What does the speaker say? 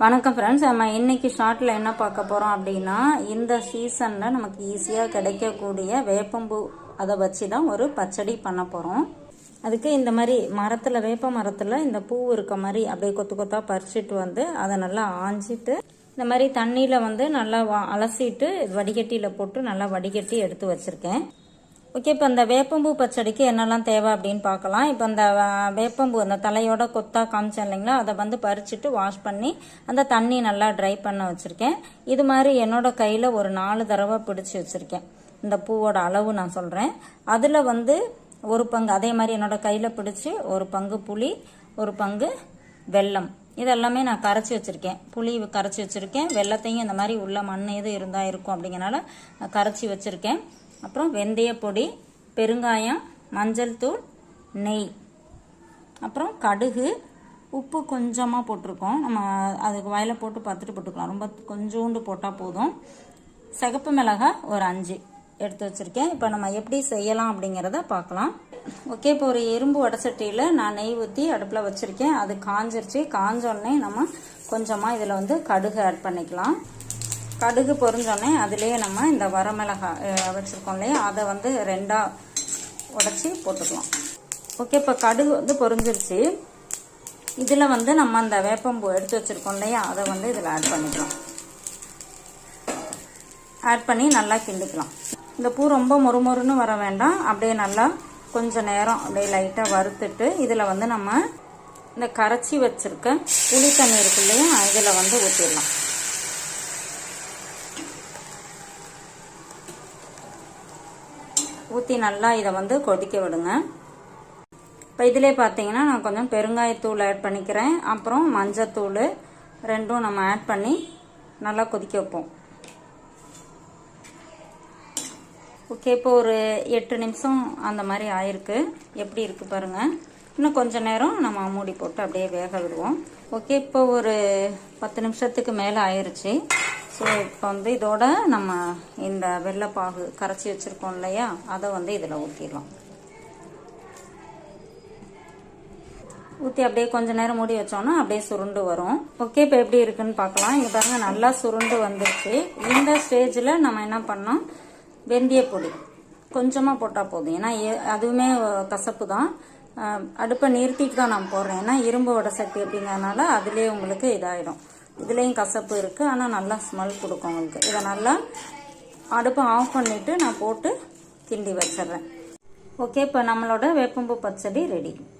வணக்கம் ஃப்ரெண்ட்ஸ் நம்ம இன்னைக்கு ஷார்ட்டில் என்ன பார்க்க போகிறோம் அப்படின்னா இந்த சீசனில் நமக்கு ஈஸியாக கிடைக்கக்கூடிய வேப்பம்பூ அதை வச்சு தான் ஒரு பச்சடி பண்ண போகிறோம் அதுக்கு இந்த மாதிரி மரத்தில் வேப்ப மரத்தில் இந்த பூ இருக்க மாதிரி அப்படியே கொத்து கொத்தாக பறிச்சிட்டு வந்து அதை நல்லா ஆஞ்சிட்டு இந்த மாதிரி தண்ணியில் வந்து நல்லா வா- அலசிட்டு வடிகட்டியில் போட்டு நல்லா வடிகட்டி எடுத்து வச்சுருக்கேன். ஓகே இப்போ இந்த வேப்பம்பூ பச்சடிக்கு என்னெல்லாம் தேவை அப்படின்னு பார்க்கலாம். இப்போ இந்த வேப்பம்பூ அந்த தலையோட கொத்தா காமிச்சேன் இல்லைங்களா? அதை வந்து பறிச்சுட்டு வாஷ் பண்ணி அந்த தண்ணி நல்லா ட்ரை பண்ண வச்சுருக்கேன். இது மாதிரி என்னோட கையில் ஒரு நாலு தடவை பிடிச்சி வச்சுருக்கேன். இந்த பூவோட அளவு நான் சொல்கிறேன் அதில் வந்து ஒரு பங்கு அதே மாதிரி என்னோட கையில் பிடிச்சி ஒரு பங்கு புளி ஒரு பங்கு வெல்லம். இதெல்லாமே நான் கரைச்சி வச்சுருக்கேன். புளி கரைச்சி வச்சுருக்கேன். வெள்ளத்தையும் இந்த மாதிரி உள்ள மண் எது இருந்தால் இருக்கும் அப்படிங்கிறனால கரைச்சி வச்சுருக்கேன். அப்புறம் வெந்தய பொடி பெருங்காயம் மஞ்சள் தூள் நெய். அப்புறம் கடுகு உப்பு கொஞ்சமாக போட்டிருக்கோம். நம்ம அதுக்கு வயலை போட்டு பார்த்துட்டு போட்டுக்கலாம். ரொம்ப கொஞ்சோண்டு போட்டால் போதும். சிகப்பு மிளகாய் ஒரு அஞ்சு எடுத்து வச்சுருக்கேன். இப்போ நம்ம எப்படி செய்யலாம் அப்படிங்கிறத பார்க்கலாம். ஓகே இப்போ ஒரு இரும்பு வடசட்டியில் நான் நெய் ஊற்றி அடுப்பில் வச்சுருக்கேன். அது காஞ்சிருச்சு. காஞ்சோடனே நம்ம கொஞ்சமாக இதில் வந்து கடுகு ஆட் பண்ணிக்கலாம். கடுகு பொறிஞ்சோடனே அதுலேயே நம்ம இந்த வரமிளகாய் வச்சுருக்கோம் இல்லையா? அதை வந்து ரெண்டாக உடச்சி போட்டுக்கலாம். ஓகே இப்போ கடுகு வந்து பொறிஞ்சிருச்சு இதில் வந்து நம்ம அந்த வேப்பம்பூ எடுத்து வச்சுருக்கோம் இல்லையா? அதை வந்து இதில் ஆட் பண்ணிக்கலாம். ஆட் பண்ணி நல்லா கிண்டிக்கலாம். இந்த பூ ரொம்ப மொறுமொறுன்னு வர வேண்டாம். அப்படியே நல்லா கொஞ்சம் நேரம் அப்படியே லைட்டாக வறுத்துட்டு இதில் வந்து நம்ம இந்த கரைச்சி வச்சுருக்க புளி தண்ணி இருக்கு இல்லையா? இதில் வந்து ஊற்றிடலாம் ஊற்றி நல்லா இதை வந்து கொதிக்க விடுங்க. இப்போ இதிலே பார்த்தீங்கன்னா நான் கொஞ்சம் பெருங்காயத்தூள் ஆட் பண்ணிக்கிறேன். அப்புறம் மஞ்சத்தூள் ரெண்டும் நம்ம ஆட் பண்ணி நல்லா கொதிக்க வைப்போம். ஓகே இப்போ ஒரு எட்டு நிமிஷம் அந்த மாதிரி ஆயிருக்கு. எப்படி இருக்கு பாருங்கள் இன்னும் கொஞ்ச நேரம் நம்ம மூடி போட்டு அப்படியே வேக விடுவோம். ஓகே இப்போ ஒரு பத்து நிமிஷத்துக்கு மேலே ஆயிடுச்சு ஸோ இப்போ வந்து இதோட நம்ம இந்த வெள்ளைப்பாகு கரைச்சி வச்சுருக்கோம் இல்லையா? அதை வந்து இதில் ஊற்றிடலாம் ஊற்றி அப்படியே கொஞ்ச நேரம் மூடி வச்சோன்னா அப்படியே சுருண்டு வரும். ஓகே இப்போ எப்படி இருக்குன்னு பார்க்கலாம். இங்கே பாருங்க நல்லா சுருண்டு வந்துருச்சு. இந்த ஸ்டேஜில் நம்ம என்ன பண்ணோம்? வெந்தய பொடி. கொஞ்சமாக போட்டால் போதும். ஏன்னா எ- அதுவுமே கசப்பு தான். அடுப்பை நிறுத்திட்டு தான் நான் போடுறேன். ஏன்னா இரும்பு வடை சட்டி அப்படிங்கறதுனால அதுலேயே உங்களுக்கு இதாயிடும். இதுலேயும் கசப்பு இருக்குது ஆனால் நல்லா ஸ்மெல் கொடுக்கும் உங்களுக்கு. இதை நல்லா அடுப்பை ஆஃப் பண்ணிவிட்டு நான் போட்டு கிண்டி வச்சிடுறேன். ஓகே இப்போ நம்மளோட வேப்பம்பூ பச்சடி ரெடி